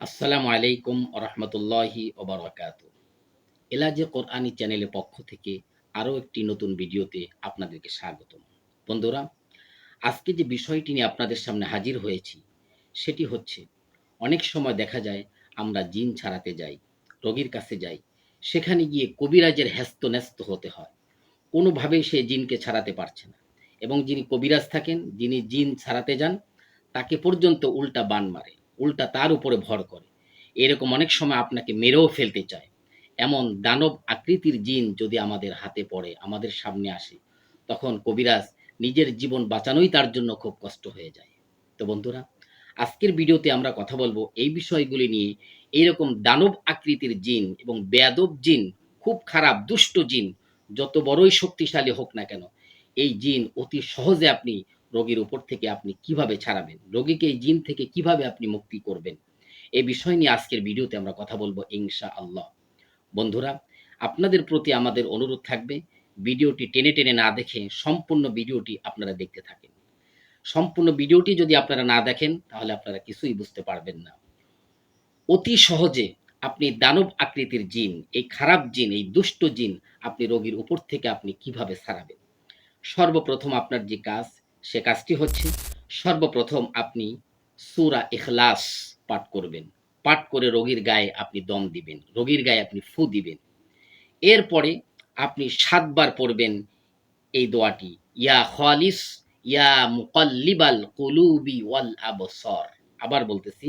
আসসালামু আলাইকুম রহমতুল্লাহি ওবরাকাত এলাজে কোরআনি চ্যানেলের পক্ষ থেকে আরও একটি নতুন ভিডিওতে আপনাদেরকে স্বাগতম। বন্ধুরা, আজকে যে বিষয়টি নিয়ে আপনাদের সামনে হাজির হয়েছি, সেটি হচ্ছে, অনেক সময় দেখা যায় আমরা জিন ছাড়াতে যাই, রোগীর কাছে যাই, সেখানে গিয়ে কবিরাজের হ্যস্ত ন্যস্ত হতে হয়। কোনোভাবেই সে জিনকে ছাড়াতে পারছে না। এবং যিনি কবিরাজ থাকেন, যিনি জিন ছাড়াতে যান, তাকে পর্যন্ত উল্টা বান মারে। উল্টা তার উপরে ভর করে। এরকম অনেক সময় আপনাকে মেরেও ফেলতে চায়। এমন দানব আকৃতির জিন যদি আমাদের হাতে পড়ে, আমাদের সামনে আসে, তখন কবিরাজ নিজের জীবন বাঁচানোই তার জন্য খুব কষ্ট হয়ে যায়। তো বন্ধুরা, আজকের ভিডিওতে আমরা কথা বলব এই বিষয়গুলি নিয়ে। এইরকম দানব আকৃতির জিন এবং বেয়াদব জিন, খুব খারাপ, দুষ্ট জিন, যত বড়ই শক্তিশালী হোক না কেন, এই জিন অতি সহজে আপনি রোগীর উপর থেকে আপনি কীভাবে ছাড়াবেন? রোগীকে এই জিন থেকে কীভাবে আপনি মুক্তি করবেন? এই বিষয় নিয়ে আজকের ভিডিওতে আমরা কথা বলব ইনশা আল্লাহ বন্ধুরা, আপনাদের প্রতি আমাদের অনুরোধ থাকবে, ভিডিওটি টেনে টেনে না দেখে সম্পূর্ণ ভিডিওটি আপনারা দেখতে থাকেন। সম্পূর্ণ ভিডিওটি যদি আপনারা না দেখেন, তাহলে আপনারা কিছুই বুঝতে পারবেন না। অতি সহজে আপনি দানব আকৃতির জিন, এই খারাপ জিন, এই দুষ্ট জিন আপনি রোগীর উপর থেকে আপনি কীভাবে ছাড়াবেন সর্বপ্রথম আপনার যে কাজ সে কাজটি হচ্ছে সর্বপ্রথম আপনি সুরা ইখলাস পাঠ করবেন। পাঠ করে রোগীর গায়ে আপনি দম দিবেন, রোগীর গায়ে আপনি ফু দিবেন। এরপরে আপনি সাতবার পড়বেন এই দোয়াটি, ইয়া খালিস, ইয়া মুকাল্লিবাল কুলুবি ওয়াল আবসর। আবার বলতেছি,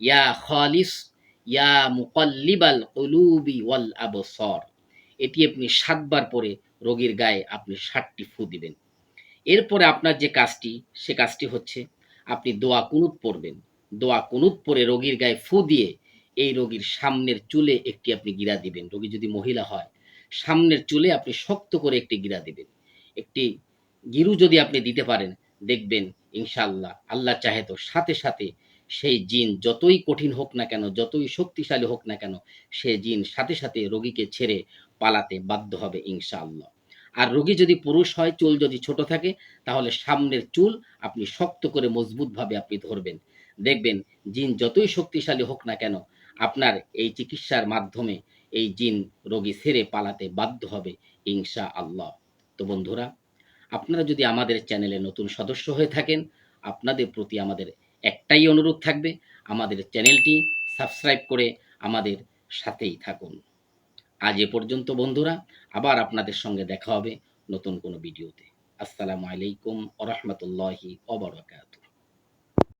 ইয়া খালিস, ইয়া মুকাল্লিবাল কুলুবি ওয়াল আবসর। এটি আপনি সাতবার পরে রোগীর গায়ে আপনি ষাটটি ফু দিবেন। এরপরে আপনার যে কাজটি, সে কাজটি হচ্ছে আপনি দোয়া কুনুত পড়বেন। দোয়া কুনুত পরে রোগীর গায়ে ফু দিয়ে এই রোগীর সামনের চুলে একটি আপনি গিরা দিবেন। রোগী যদি মহিলা হয়, সামনের চুলে আপনি শক্ত করে একটি গিরা দিবেন। একটি গিরু যদি আপনি দিতে পারেন, দেখবেন ইনশাআল্লাহ, আল্লাহ চাহে তো সাথে সাথে সেই জিন যতই কঠিন হোক না কেন, যতই শক্তিশালী হোক না কেন, সে জিন সাথে সাথে রোগীকে ছেড়ে পালাতে বাধ্য হবে ইনশাআল্লাহ। আর রোগী যদি পুরুষ হয়, চুল যদি ছোট থাকে, তাহলে সামনের চুল আপনি শক্ত করে মজবুতভাবে আপনি ধরবেন। দেখবেন জিন যতই শক্তিশালী হোক না কেন, আপনার এই চিকিৎসার মাধ্যমে এই জিন রোগী ছেড়ে পালাতে বাধ্য হবে ইনশা আল্লাহ তো বন্ধুরা, আপনারা যদি আমাদের চ্যানেলে নতুন সদস্য হয়ে থাকেন, আপনাদের প্রতি আমাদের একটাই অনুরোধ থাকবে, আমাদের চ্যানেলটি সাবস্ক্রাইব করে আমাদের সাথেই থাকুন। আজ এ পর্যন্ত বন্ধুরা, আবার আপনাদের সঙ্গে দেখা হবে নতুন কোনো ভিডিওতে। আসসালামু আলাইকুম ওরহমতুল্লাহি ওবরাকাতু